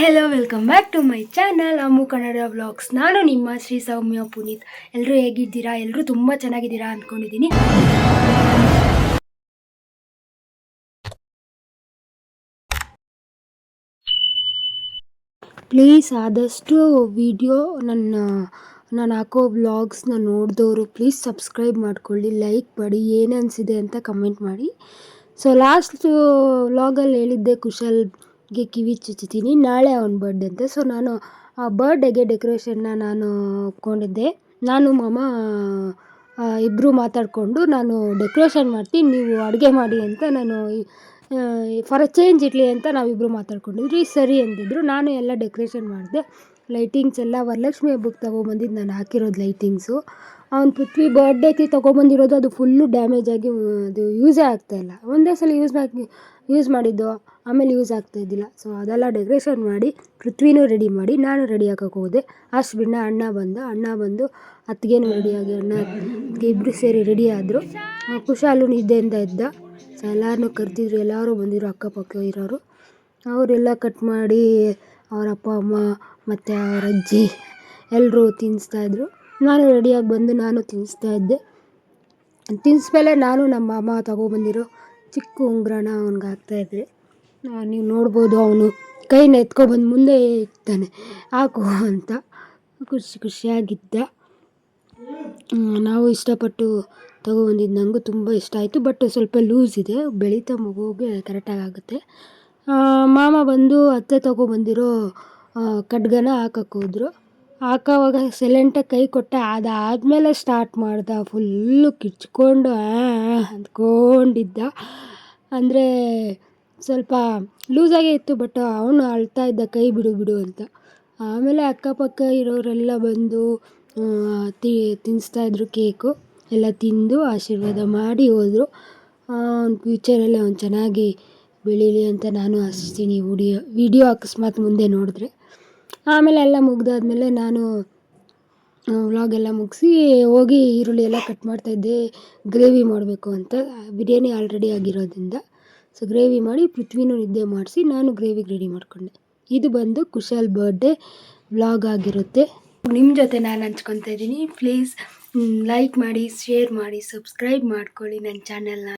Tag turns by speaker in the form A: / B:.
A: Hello welcome back to my channel Amu Kannada vlogs ನಾನು ನಿಮ್ಮ ಶ್ರೀ ಸೌಮ್ಯ ಪುನೀತ್. ಎಲ್ಲರೂ ಹೇಗಿದ್ದೀರಾ? ಎಲ್ಲರೂ ತುಂಬ ಚೆನ್ನಾಗಿದ್ದೀರಾ ಅಂದ್ಕೊಂಡಿದ್ದೀನಿ ಪ್ಲೀಸ್ ಆದಷ್ಟು ವಿಡಿಯೋ ನನ್ನ, ನಾನು ಹಾಕೋ ವ್ಲಾಗ್ಸ್ನ ನೋಡಿದವರು ಪ್ಲೀಸ್ ಸಬ್ಸ್ಕ್ರೈಬ್ ಮಾಡ್ಕೊಳ್ಳಿ ಲೈಕ್ ಮಾಡಿ, ಏನು ಅನಿಸಿದೆ ಅಂತ ಕಮೆಂಟ್ ಮಾಡಿ. ಸೊ ಲಾಸ್ಟ್ ವ್ಲಾಗಲ್ಲಿ ಹೇಳಿದ್ದೆ ಕುಶಲ್ಗೆ ಕಿವಿ ಚುಚ್ಚುತ್ತೀನಿ, ನಾಳೆ ಅವನ ಬರ್ಡೆ ಅಂತ. ಸೊ ನಾನು ಆ ಬರ್ಡೇಗೆ ಡೆಕೋರೇಷನ್ನ ನಾನು ಕೊಂಡಿದ್ದೆ. ನಾನು, ಮಾಮ ಇಬ್ಬರು ಮಾತಾಡಿಕೊಂಡು ನಾನು ಡೆಕೋರೇಷನ್ ಮಾಡ್ತೀನಿ, ನೀವು ಅಡುಗೆ ಮಾಡಿ ಅಂತ ನಾನು ಫಾರ್ ಅ ಚೇಂಜ್ ಇರಲಿ ಅಂತ ನಾವಿಬ್ಬರು ಮಾತಾಡ್ಕೊಂಡಿದ್ವಿ. ಸರಿ ಅಂದಿದ್ರು. ನಾನು ಎಲ್ಲ ಡೆಕೋರೇಷನ್ ಮಾಡಿದೆ. ಲೈಟಿಂಗ್ಸ್ ಎಲ್ಲ ವರಲಕ್ಷ್ಮಿ ಹಬ್ಬಕ್ಕೆ ತೊಗೊಬಂದಿದ್ದು ನಾನು ಹಾಕಿರೋದು ಲೈಟಿಂಗ್ಸು ಅವ್ನು ಪೃಥ್ವಿ ಬರ್ಡೇಗೆ ತೊಗೊಬಂದಿರೋದು ಅದು ಫುಲ್ಲು ಡ್ಯಾಮೇಜ್ ಆಗಿ ಅದು ಯೂಸೇ ಇಲ್ಲ. ಒಂದೇ ಸಲ ಯೂಸ್ ಮಾಡಿ ಯೂಸ್ ಮಾಡಿದ್ದು, ಆಮೇಲೆ ಯೂಸ್ ಆಗ್ತಾ ಇದ್ದಿಲ್ಲ. ಸೊ ಅದೆಲ್ಲ ಡೆಕೋರೇಷನ್ ಮಾಡಿ, ಪೃಥ್ವಿನೂ ರೆಡಿ ಮಾಡಿ, ನಾನು ರೆಡಿ ಹಾಕೋಕೆ ಹೋದೆ. ಅಷ್ಟು ಅಣ್ಣ ಬಂದ, ಅಣ್ಣ ಬಂದು ಅತ್ತಿಗೇನು ರೆಡಿಯಾಗಿ ಅಣ್ಣ ಅತ್ತಿಗೆ ಇಬ್ಬರು ಸೇರಿ ರೆಡಿ ಆದರು. ಕುಶಾಲು ನಿದ್ದೆಯಿಂದ ಇದ್ದ ಸೊ ಎಲ್ಲರನ್ನೂ ಕರೆದಿದ್ರು, ಎಲ್ಲರೂ ಬಂದಿದ್ರು, ಅಕ್ಕಪಕ್ಕ ಇರೋರು. ಅವರೆಲ್ಲ ಕಟ್ ಮಾಡಿ ಅವ್ರ ಅಪ್ಪ, ಅಮ್ಮ ಮತ್ತು ಅವ್ರ ಅಜ್ಜಿ ಎಲ್ಲರೂ ತಿನ್ನಿಸ್ತಾಯಿದ್ರು ನಾನು ರೆಡಿಯಾಗಿ ಬಂದು ನಾನು ತಿನ್ನಿಸ್ತಾ ಇದ್ದೆ. ತಿನ್ನಿಸ್ಮೇಲೆ ನಾನು ನಮ್ಮ ಮಾಮ ತಗೊಬಂದಿರೋ ಚಿಕ್ಕ ಉಂಗುರನ ಅವ್ನಿಗೆ ಹಾಕ್ತಾಯಿದ್ದೆ ನೀವು ನೋಡ್ಬೋದು ಅವನು ಕೈನ ಎತ್ಕೊಬಂದು ಮುಂದೆ ಇರ್ತಾನೆ. ಹಾಕು ಅಂತ ಖುಷಿ ಖುಷಿಯಾಗಿದ್ದ. ನಾವು ಇಷ್ಟಪಟ್ಟು ತಗೊಬಂದಿದ್ದು ನನಗೂ ತುಂಬ ಇಷ್ಟ ಆಯಿತು. ಬಟ್ ಸ್ವಲ್ಪ ಲೂಸ್ ಇದೆ. ಬೆಳೀತಾ ಮಗುಗೆ ಕರೆಕ್ಟಾಗಿ ಆಗುತ್ತೆ. ಮಾಮ ಬಂದು ಅತ್ತೆ ತಗೊಬಂದಿರೋ ಖಡ್ಗನ ಹಾಕಕ್ಕೆ ಹೋದ್ರು. ಹಾಕೋವಾಗ ಸೈಲೆಂಟಾಗಿ ಕೈ ಕೊಟ್ಟ, ಅದಾದಮೇಲೆ ಸ್ಟಾರ್ಟ್ ಮಾಡ್ದ. ಫುಲ್ಲು ಕಿರ್ಚ್ಕೊಂಡು ಅಂದ್ಕೊಂಡಿದ್ದ. ಅಂದರೆ ಸ್ವಲ್ಪ ಲೂಸಾಗೇ ಇತ್ತು ಬಟ್ ಅವನು ಅಳ್ತಾ ಇದ್ದ, ಕೈ ಬಿಡು ಬಿಡು ಅಂತ. ಆಮೇಲೆ ಅಕ್ಕಪಕ್ಕ ಇರೋರೆಲ್ಲ ಬಂದು ತಿ ತಿನ್ನಿಸ್ತಾಯಿದ್ರು ಕೇಕು ಎಲ್ಲ ತಿಂದು ಆಶೀರ್ವಾದ ಮಾಡಿ ಹೋದರು. ಅವ್ನ ಫ್ಯೂಚರಲ್ಲಿ ಅವ್ನು ಚೆನ್ನಾಗಿ ಬೆಳೀಲಿ ಅಂತ ನಾನು ಆಶಿಸ್ತೀನಿ. ವಿಡಿಯೋ ವಿಡಿಯೋ ಅಕಸ್ಮಾತ್ ಮುಂದೆ ನೋಡಿದ್ರೆ. ಆಮೇಲೆ ಎಲ್ಲ ಮುಗ್ದಾದ್ಮೇಲೆ ನಾನು ವ್ಲಾಗೆಲ್ಲ ಮುಗಿಸಿ ಹೋಗಿ ಈರುಳ್ಳಿ ಎಲ್ಲ ಕಟ್ ಮಾಡ್ತಾಯಿದ್ದೆ ಗ್ರೇವಿ ಮಾಡಬೇಕು ಅಂತ. ಬಿರಿಯಾನಿ ಆಲ್ರೆಡಿ ಆಗಿರೋದ್ರಿಂದ. ಸೊ ಗ್ರೇವಿ ಮಾಡಿ ಪೃಥ್ವಿನೂ ನಿದ್ದೆ ಮಾಡಿಸಿ ನಾನು ಗ್ರೇವಿಗೆ ರೆಡಿ ಮಾಡಿಕೊಂಡೆ. ಇದು ಬಂದು ಕುಶಾಲ್ ಬರ್ಡೇ ವ್ಲಾಗ್ ಆಗಿರುತ್ತೆ. ನಿಮ್ಮ ಜೊತೆ ನಾನು ಹಂಚ್ಕೊತಾ ಇದ್ದೀನಿ. ಪ್ಲೀಸ್ ಲೈಕ್ ಮಾಡಿ ಶೇರ್ ಮಾಡಿ ಸಬ್ಸ್ಕ್ರೈಬ್ ಮಾಡ್ಕೊಳ್ಳಿ ನನ್ನ ಚಾನೆಲ್ನ